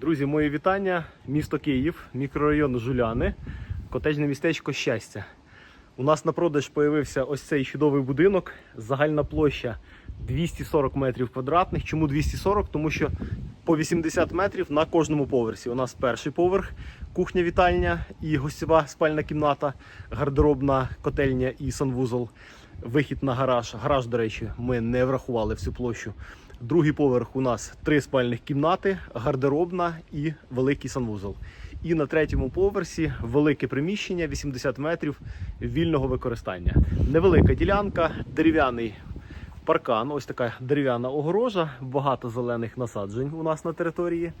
Друзі, мої вітання. Місто Київ, мікрорайон Жуляни, котежне містечко Щастя. У нас на продаж появився ось цей чудовий будинок. Загальна площа 240 метрів квадратних. Чому 240? Тому що по 80 метрів на кожному поверсі. У нас перший поверх, кухня, вітальня і гостєва спальна кімната, гардеробна котельня і санвузол. Вихід на гараж. Гараж, до речі, ми не врахували всю площу. Другий поверх у нас три спальних кімнати, гардеробна і великий санвузол. І на третьому поверсі велике приміщення 80 метрів вільного використання. Невелика ділянка, дерев'яний паркан, ось така дерев'яна огорожа, багато зелених насаджень у нас на території.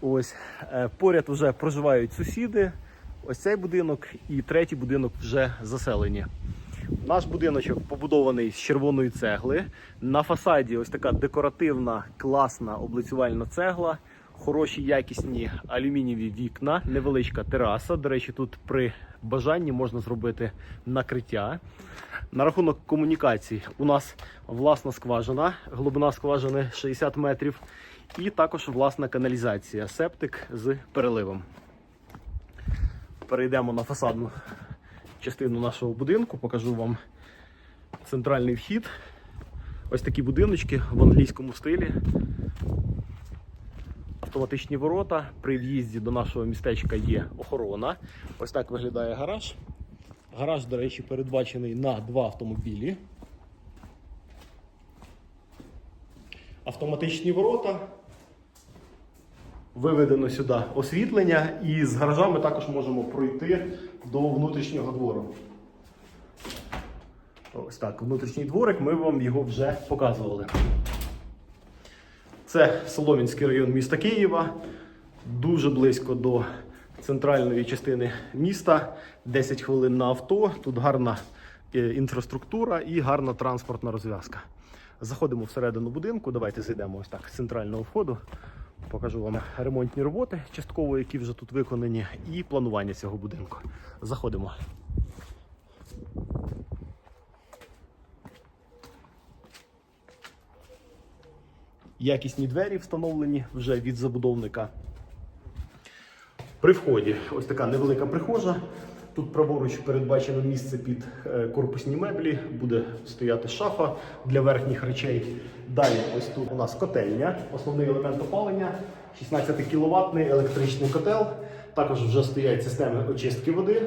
Ось е, поряд вже проживають сусіди. Ось цей будинок і третій будинок вже заселені. Наш будиночок побудований з червоної цегли. На фасаді ось така декоративна, класна облицювальна цегла, хороші якісні алюмінієві вікна, невеличка тераса. До речі, тут при бажанні можна зробити накриття. На рахунок комунікацій у нас власна скважина, глибина скважини 60 метрів, і також власна каналізація, септик з переливом. Перейдемо на фасадну частину нашого будинку, покажу вам центральний вхід. Ось такі будиночки в англійському стилі. Автоматичні ворота. При в'їзді до нашого містечка є охорона. Ось так виглядає гараж. Гараж, до речі, передбачений на два автомобілі. Автоматичні ворота. Виведено сюди освітлення, і з гаража ми також можемо пройти до внутрішнього двору. Ось так, внутрішній дворик, ми вам його вже показували. Це Соломінський район міста Києва, дуже близько до центральної частини міста. 10 хвилин на авто. Тут гарна е, інфраструктура і гарна транспортна розв'язка. Заходимо всередину будинку. Давайте зайдемо ось так з центрального входу. Покажу вам ремонтні роботи, частково, які вже тут виконані, і планування цього будинку. Заходимо. Якісні двері встановлені вже від забудовника. При вході ось така невелика прихожа. Тут праворуч передбачено місце під е, корпусні меблі, буде стояти шафа для верхніх речей. Далі ось тут у нас котельня, основний елемент опалення, 16 кВт електричний котел. Також вже стоять системи очистки води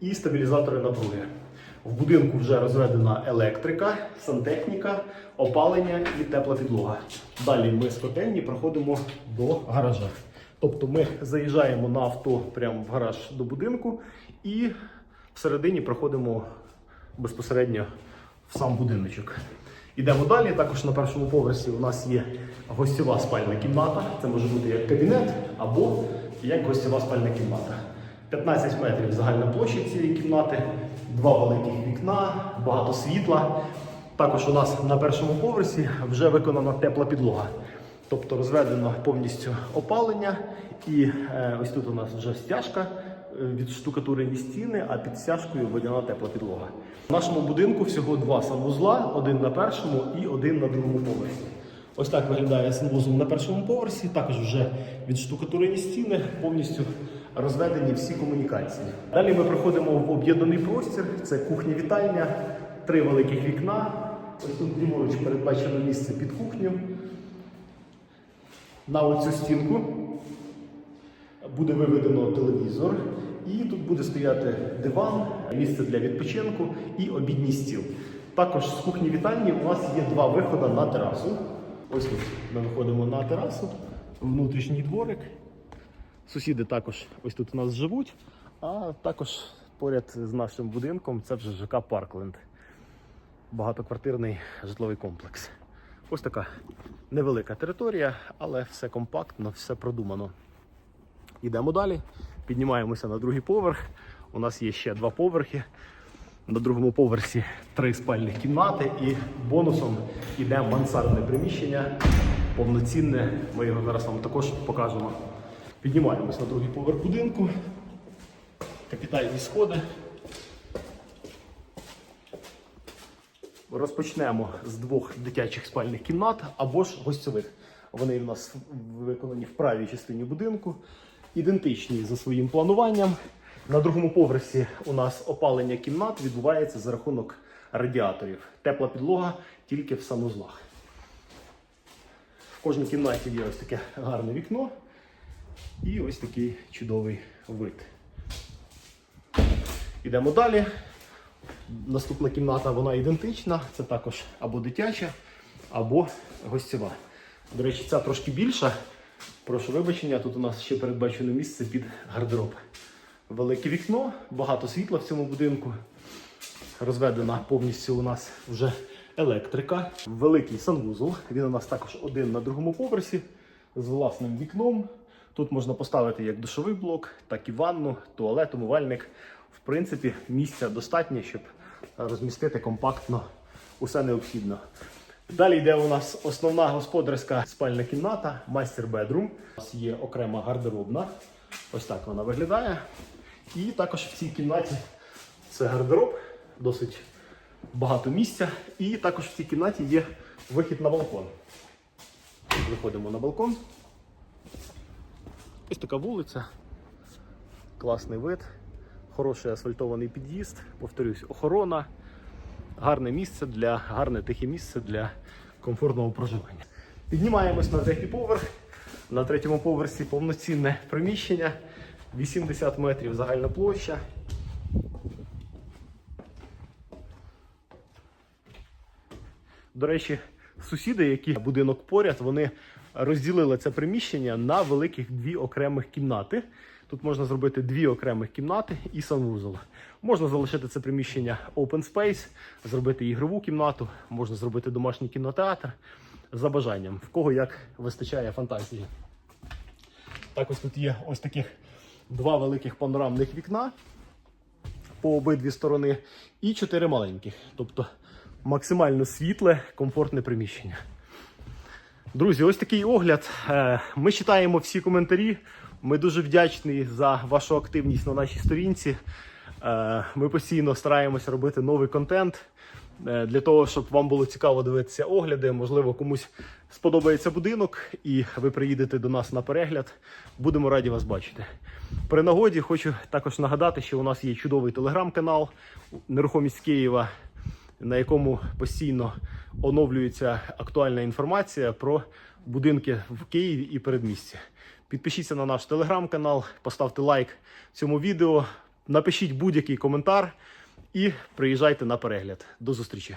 і стабілізатори напруги. В будинку вже розведена електрика, сантехніка, опалення і тепла підлога. Далі ми з котельні проходимо до гаража. Тобто ми заїжджаємо на авто прямо в гараж до будинку і всередині проходимо безпосередньо в сам будиночок. Ідемо далі. Також на першому поверсі у нас є гостьова спальна кімната. Це може бути як кабінет або як гостьова спальна кімната. 15 метрів загальна площа цієї кімнати, два великих вікна, багато світла. Також у нас на першому поверсі вже виконана тепла підлога. Тобто розведено повністю опалення, і е, ось тут у нас вже стяжка е, від штукатурені стіни, а під стяжкою водяна тепла підлога. В нашому будинку всього два санвузла: один на першому і один на другому поверсі. Ось так виглядає санвузол на першому поверсі. Також вже від штукатурені стіни повністю розведені всі комунікації. Далі ми проходимо в об'єднаний простір. Це кухня-вітальня, три великих вікна. Ось тут ліворуч передбачено місце під кухню. На оцю стінку буде виведено телевізор, і тут буде стояти диван, місце для відпочинку і обідній стіл. Також з кухні вітальні у нас є два виходи на терасу. Ось тут ми виходимо на терасу, внутрішній дворик. Сусіди також ось тут у нас живуть, а також поряд з нашим будинком це вже ЖК Паркленд. Багатоквартирний житловий комплекс. Ось така невелика територія, але все компактно, все продумано. Йдемо далі, піднімаємося на другий поверх. У нас є ще два поверхи. На другому поверсі три спальних кімнати і бонусом йде мансардне приміщення, повноцінне. Ми його зараз вам також покажемо. Піднімаємось на другий поверх будинку. Капітальні сходи. Розпочнемо з двох дитячих спальних кімнат або ж гостьових. Вони в нас виконані в правій частині будинку, ідентичні за своїм плануванням. На другому поверсі у нас опалення кімнат відбувається за рахунок радіаторів. Тепла підлога тільки в санузлах. В кожній кімнаті є ось таке гарне вікно і ось такий чудовий вид. Ідемо далі. Наступна кімната вона ідентична. Це також або дитяча, або гостєва. До речі, ця трошки більша. Прошу вибачення, тут у нас ще передбачено місце під гардероб. Велике вікно, багато світла в цьому будинку. Розведена повністю у нас вже електрика. Великий санвузол. Він у нас також один на другому поверсі з власним вікном. Тут можна поставити як душовий блок, так і ванну, туалет, умивальник. В принципі, місця достатньо, щоб розмістити компактно усе необхідно. Далі йде у нас основна господарська спальна кімната, майстер бедрум. У нас є окрема гардеробна. Ось так вона виглядає. І також в цій кімнаті це гардероб, досить багато місця. І також в цій кімнаті є вихід на балкон. Виходимо на балкон. Ось така вулиця, класний вид, хороший асфальтований під'їзд, повторюсь, охорона, гарне місце для гарне тихе місце для комфортного проживання. Піднімаємось на третій поверх. На третьому поверсі повноцінне приміщення, 80 метрів загальна площа. До речі, сусіди, які будинок поряд, вони розділили це приміщення на великих дві окремих кімнати. Тут можна зробити дві окремих кімнати і санвузол. Можна залишити це приміщення open space, зробити ігрову кімнату, можна зробити домашній кінотеатр за бажанням, в кого як вистачає фантазії. Так ось тут є ось таких два великих панорамних вікна по обидві сторони і чотири маленьких. Тобто максимально світле, комфортне приміщення. Друзі, ось такий огляд. Е, Ми читаємо всі коментарі. Ми дуже вдячні за вашу активність на нашій сторінці. Е, Ми постійно стараємося робити новий контент е, для того, щоб вам було цікаво дивитися огляди. Можливо, комусь сподобається будинок, і ви приїдете до нас на перегляд. Будемо раді вас бачити. При нагоді хочу також нагадати, що у нас є чудовий телеграм-канал Нерухомість Києва на якому постійно оновлюється актуальна інформація про будинки в Києві і передмісті. Підпишіться на наш телеграм-канал, поставте лайк цьому відео, напишіть будь-який коментар і приїжджайте на перегляд. До зустрічі!